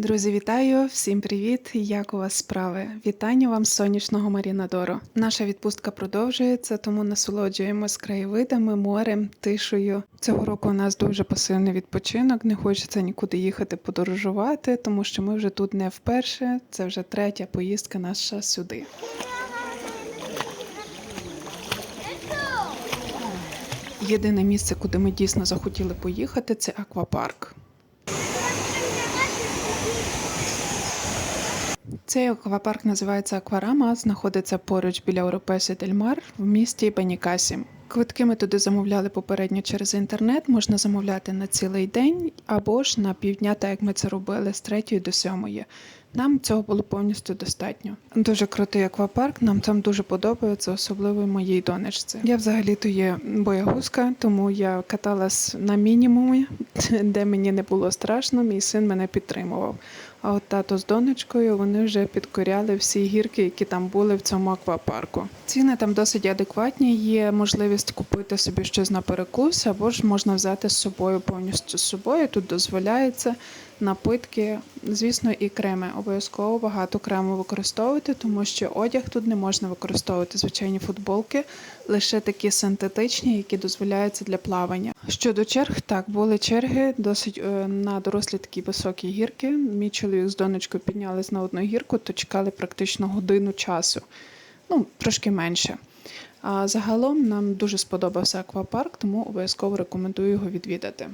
Друзі, вітаю! Всім привіт! Як у вас справи? Вітання вам з сонячного Марінадору. Наша відпустка продовжується, тому насолоджуємось краєвидами, морем, тишею. Цього року у нас дуже пасивний відпочинок. Не хочеться нікуди їхати подорожувати, тому що ми вже тут не вперше. Це вже третя поїздка наша сюди. Єдине місце, куди ми дійсно захотіли поїхати, це аквапарк. Цей аквапарк називається Акварама, знаходиться поруч біля Оропесі Дель Мар в місті Банікасі. Квитки ми туди замовляли попередньо через інтернет, можна замовляти на цілий день або ж на півдня, так як ми це робили з 3 до 7. Нам цього було повністю достатньо. Дуже крутий аквапарк, нам там дуже подобається, особливо моїй донечці. Я взагалі-то є боягузка, тому я каталась на мінімумі, де мені не було страшно, мій син мене підтримував. А от тато з донечкою вони вже підкоряли всі гірки, які там були в цьому аквапарку. Ціни там досить адекватні. Є можливість купити собі щось на перекус, або ж можна взяти з собою повністю з собою. Тут дозволяється напитки, звісно, і креми. Обов'язково багато крему використовувати, тому що одяг тут не можна використовувати звичайні футболки, лише такі синтетичні, які дозволяються для плавання. Щодо черг, так були черги досить е, на дорослі такі високі гірки. Мій чоловік з донечкою піднялись на одну гірку, то чекали практично годину часу. Ну, трошки менше. А загалом нам дуже сподобався аквапарк, тому обов'язково рекомендую його відвідати.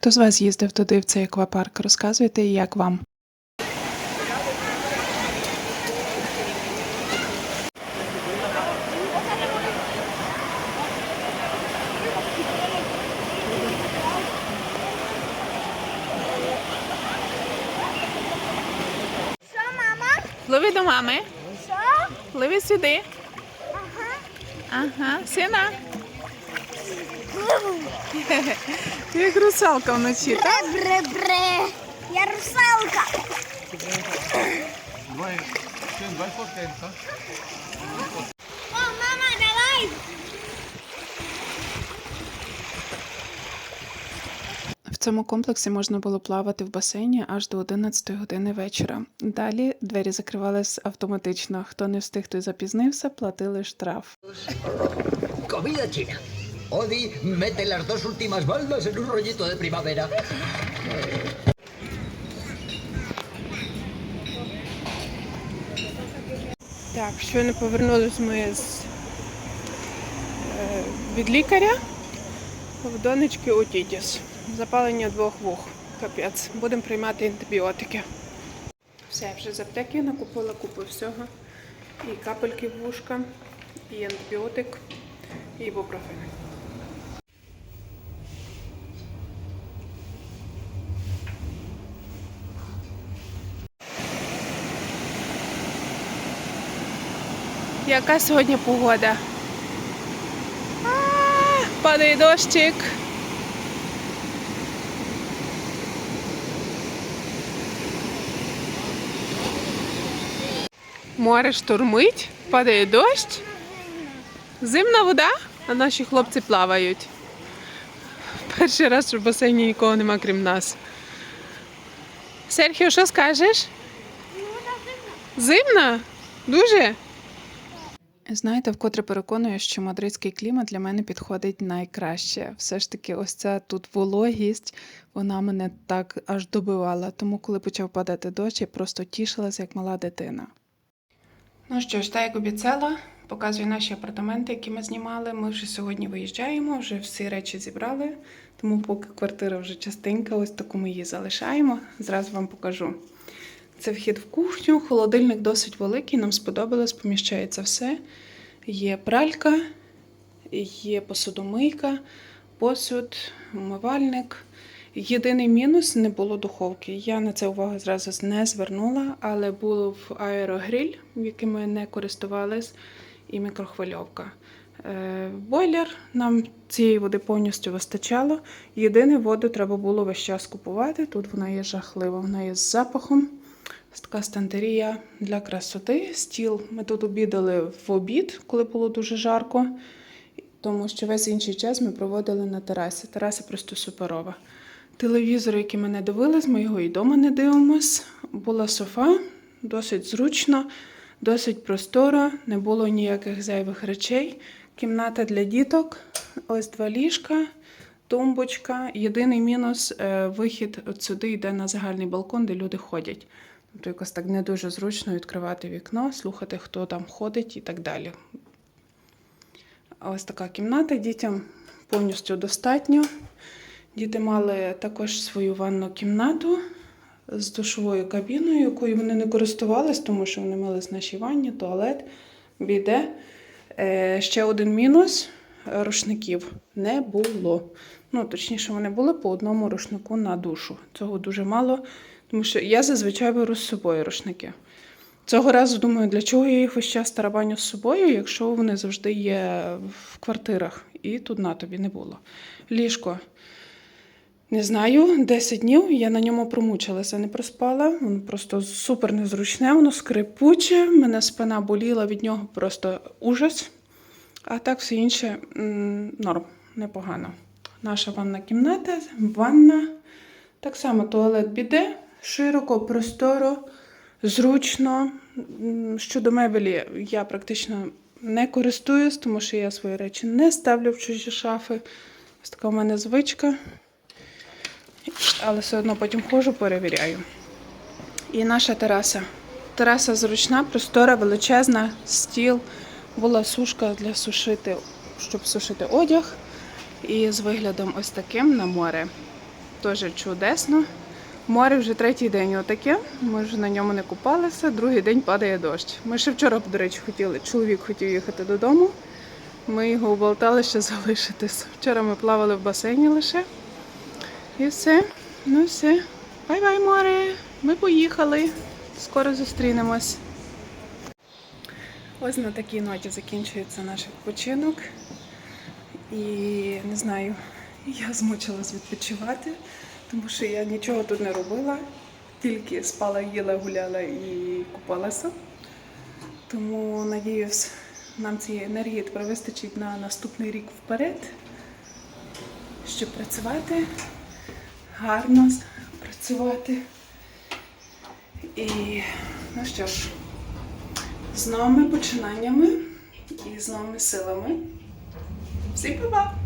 Хто з вас їздив туди в цей аквапарк? Розказуйте, як вам. Що, мама? Пливи до мами. Що? Пливи сюди. Ага. Ага, сина. Ти як русалка вночі, так? Бре-бре-бре. Я русалка. Давай, Сын, давай фоткаемся. О, мама, давай. В цьому комплексі можна було плавати в басейні аж до 11 години вечора. Далі двері закривались автоматично. Хто не встиг, той запізнився, платили штраф. China. Odi mete las dos últimas baldas en un rollito de primavera. Так, щойно повернулись ми з, е, від лікаря в донечки отітіс. Запалення двох вух. Капець. Будемо приймати антибіотики. Все, вже з аптеки накупила купу всього. І капельки в вушка, і антибіотик, і ібупрофен. Яка сьогодні погода? А, Падає дощик. Море штурмить, падає дощ. Зимна вода, а наші хлопці плавають. Перший раз, що в басейні нікого нема, крім нас. Серхіо, що скажеш? Зимна? Дуже? Знаєте, вкотре переконую, що мадридський клімат для мене підходить найкраще. Все ж таки, ось ця тут вологість, вона мене так аж добивала. Тому, коли почав падати дощ, я просто тішилася, як мала дитина. Ну що ж, так як обіцяла, показую наші апартаменти, які ми знімали. Ми вже сьогодні виїжджаємо, вже всі речі зібрали, тому поки квартира вже частенька, ось таку ми її залишаємо. Зразу вам покажу. Це вхід в кухню, холодильник досить великий, нам сподобалось, поміщається все. Є пралька, є посудомийка, посуд, умивальник. Єдиний мінус не було духовки. Я на це увагу зразу не звернула, але був аерогриль, яким ми не користувались, і мікрохвильовка. Е, Бойлер нам цієї води повністю вистачало. Єдине, воду треба було весь час купувати. Тут вона є жахлива, вона є з запахом. Така стантерія для красоти. Стіл. Ми тут обідали в обід, коли було дуже жарко, тому що весь інший час ми проводили на терасі. Тераса просто суперова. Телевізор, який ми не дивились, ми його і вдома не дивимось. Була софа, досить зручно, досить просторо, не було ніяких зайвих речей. Кімната для діток, ось два ліжка, тумбочка. Єдиний мінус е, вихід от сюди йде на загальний балкон, де люди ходять. Тобто якось так не дуже зручно відкривати вікно, слухати, хто там ходить і так далі. Ось така кімната дітям повністю достатньо. Діти мали також свою ванну кімнату з душовою кабіною, якою вони не користувались, тому що вони мали в нашій ванні, туалет, біде. Е, ще один мінус рушників не було. Ну, точніше, вони були по одному рушнику на душу. Цього дуже мало, тому що я зазвичай беру з собою рушники. Цього разу думаю, для чого я їх весь час тарабаню з собою, якщо вони завжди є в квартирах. І тут на тобі не було. Ліжко. Не знаю, 10 днів я на ньому промучилася, не проспала. Воно просто супер незручне, воно скрипуче. Мене спина боліла від нього просто ужас. А так все інше норм, непогано. Наша ванна кімната, ванна. Так само туалет біде, широко, просторо, зручно. Щодо мебелі, я практично не користуюсь, тому що я свої речі не ставлю в чужі шафи. Ось така в мене звичка. Але все одно потім ходжу, перевіряю. І наша тераса. Тераса зручна, простора, величезна, стіл, була сушка для сушити, щоб сушити одяг. І з виглядом ось таким на море. Теж чудесно. Море вже третій день отаке. Ми вже на ньому не купалися, другий день падає дощ. Ми ще вчора, до речі, хотіли, чоловік хотів їхати додому. Ми його уболтали ще залишитись. Вчора ми плавали в басейні лише. І все. Ну все. Бай-бай, море. Ми поїхали. Скоро зустрінемось. Ось на такій ноті закінчується наш відпочинок. І не знаю, я змучилась відпочивати, тому що я нічого тут не робила, тільки спала, їла, гуляла і купалася. Тому надіюсь, нам цієї енергії тепер вистачить на наступний рік вперед, щоб працювати, гарно працювати. І ну що ж, з новими починаннями і з новими силами. Всім па-па!